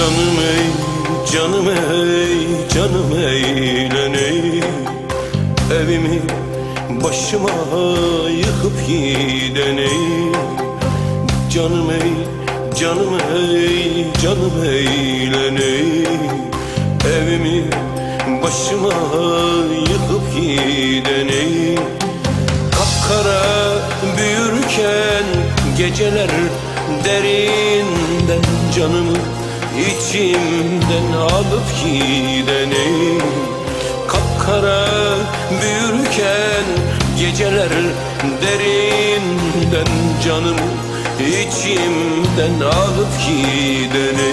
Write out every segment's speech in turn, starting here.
Canım ey, canım ey, canım eğleney Evimi başıma yıkıp gideney Canım ey, canım ey, canım eğleney Evimi başıma yıkıp gideney Kapkara büyürken geceler derinden canımı içimden alıp gideni Kapkara büyürken geceler derinden canımı içimden alıp gideni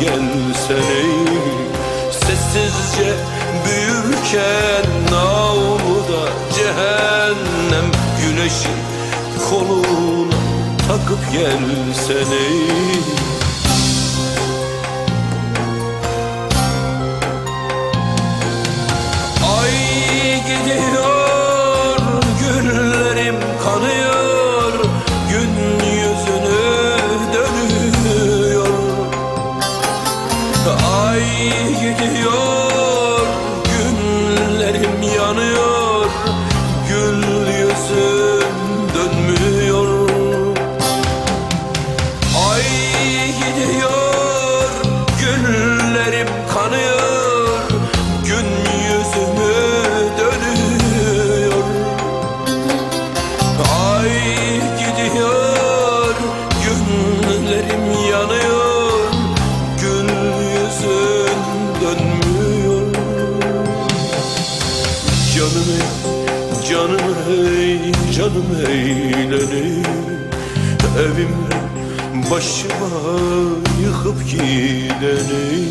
takıp gelsene Sessizce büyürken avluda cehennem. Güneşi koluna takıp gelsene Ay you do. Canım ey, canım ey, canım eğlenir Evimde başıma yıkıp gideni